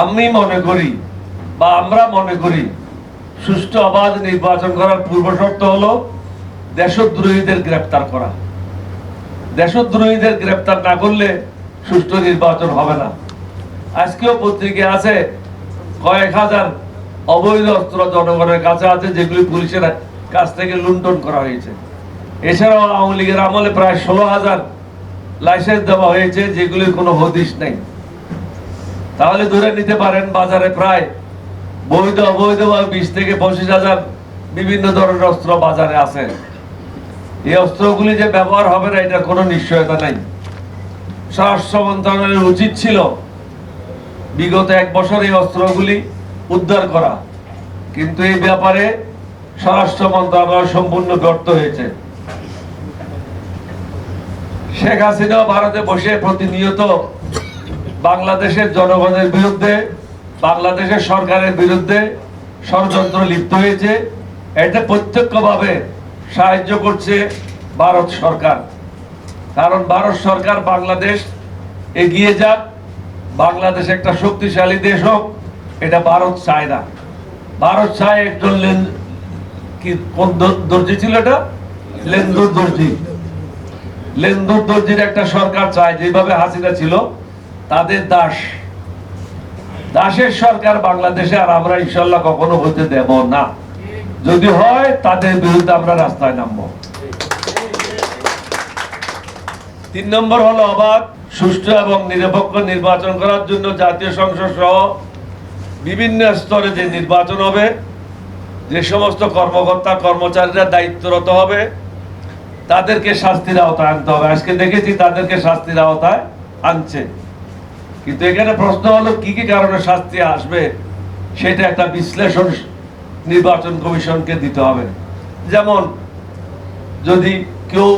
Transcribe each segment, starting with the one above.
আমি মনে করি বা আমরা মনে করি, সুষ্ঠু অবাধ নির্বাচন করার পূর্ব শর্ত হলো দেশদ্রোহীদের গ্রেপ্তার করা। দেশদ্রোহীদের গ্রেপ্তার না করলে সুষ্ঠু নির্বাচন হবে না। আজকেও পত্রিকা আছে, কয়েক হাজার অবৈধ অস্ত্র জনগণের কাছে আছে, যেগুলি পুলিশের কাছ থেকে লুণ্ঠন করা হয়েছে। এছাড়াও আওয়ামী লীগের আমলে প্রায় ষোলো হাজার লাইসেন্স দেওয়া হয়েছে, যেগুলির কোনো হদিশ নেই। তাহলে ধরে নিতে পারেন বাজারে প্রায় বৈধ, অবৈধ বা বিশ থেকে পঁচিশ হাজার বিভিন্ন ধরনের অস্ত্র বাজারে আছে। এই অস্ত্রগুলি যে ব্যবহার হবে না এটার কোনো নিশ্চয়তা নাই। স্বরাষ্ট্র মন্ত্রণালয়ের উচিত ছিল বিগত এক বছর এই অস্ত্রগুলি উদ্ধার করা। কিন্তু এই ব্যাপারে স্বরাষ্ট্র মন্ত্রণালয় সম্পূর্ণ ব্যর্থ হয়েছে। শেখ হাসিনা ভারতে বসে প্রতিনিয়ত বাংলাদেশের জনগণের বিরুদ্ধে, বাংলাদেশের সরকারের বিরুদ্ধে ষড়যন্ত্র লিপ্ত হয়েছে। এটা প্রত্যক্ষভাবে সাহায্য করছে ভারত সরকার। কারণ ভারত সরকার বাংলাদেশ এগিয়ে যাক, বাংলাদেশ একটা শক্তিশালী দেশ হোক, এটা ভারত চায় না। ভারত চায় একজন লেন, কি, কোন দর্জি ছিল এটা? লেন্দুর দর্জি। লেন্দুর দর্জির একটা সরকার চায়, যেভাবে হাসিনা ছিল। তাদের দাস। দাসের সরকার বাংলাদেশে আর আমরা ইনশাল্লাহ কখনো হতে দেব না। যদি হয়, তাদের বিরুদ্ধে আমরা রাস্তায় নামবো। তিন নম্বর হলো অবাধ, সুষ্ঠু এবং নিরপেক্ষ নির্বাচন করার জন্য জাতীয় সংসদ সহ বিভিন্ন স্তরে যে নির্বাচন হবে, যে সমস্ত কর্মকর্তা, কর্মচারীরা দায়িত্বরত হবে, তাদেরকে শাস্তির আওতায় আনতে হবে। আজকে দেখেছি তাদেরকে শাস্তির আওতায় আনছে। কিন্তু এখানে প্রশ্ন হলো, কি কি কারণে শাস্তি আসবে? সেটা একটা বিশ্লেষণ নির্বাচন কমিশনকে দিতে হবে। যেমন, যদি কেউ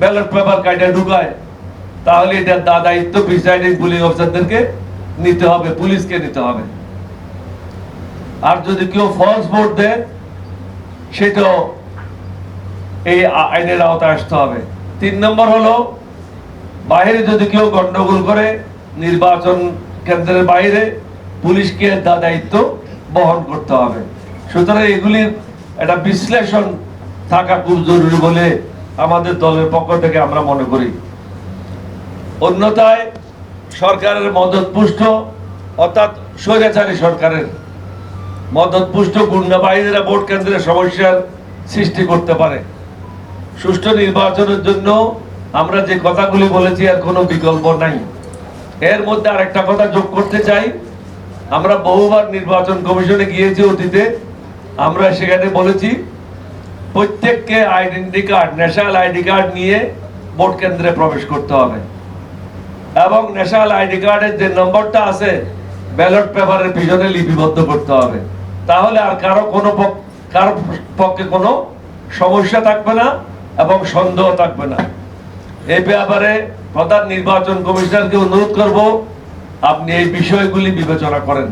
ব্যালট পেপার কাইটা ঢুকায়, তাহলে এটা দা দায়িত্ব প্রিসাইডিং পুলিং অফিসারদেরকে নিতে হবে, পুলিশকে নিতে হবে। আর যদি কেউ ফলস ভোট দেয়, সেটাও এই আইনের আওতায় আসতে হবে। তিন নম্বর হলো বাইরে যদি কেউ গন্ডগোল করে নির্বাচন কেন্দ্রের বাইরে পুলিশকে দা দায়িত্ব বহন করতে হবে। সুতরাং এগুলির একটা বিশ্লেষণ থাকা খুব জরুরি বলে আমাদের দলের পক্ষ থেকে আমরা মনে করি। অন্যথায় সরকারের মদতপুষ্ট, অর্থাৎ স্বৈরাচারী সরকারের মদতপুষ্ট গুন্ডা বাহিনীরা ভোট কেন্দ্রে সমস্যার সৃষ্টি করতে পারে। সুষ্ঠু নির্বাচনের জন্য আমরা যে কথাগুলি বলেছি, আর কোনো বিকল্প নাই। এর মধ্যে আরেকটা কথা যোগ করতে চাই। আমরা বহুবার নির্বাচন কমিশনে গিয়েছি অতীতে। আমরা সেখানে বলেছি, প্রত্যেককে identity card, national ID card নিয়ে ভোট কেন্দ্রে প্রবেশ করতে হবে। এবং ন্যাশনাল আইডি কার্ডের যে নম্বরটা আছে, ব্যালট পেপারের পিছনে লিপিবদ্ধ করতে হবে। তাহলে আর কারও কোনো কারও পক্ষে কোনো সমস্যা থাকবে না এবং সন্দেহ থাকবে না। এই ব্যাপারে প্রধান নির্বাচন কমিশনারকে অনুরোধ করব আপনি এই বিষয়গুলি বিবেচনা করেন।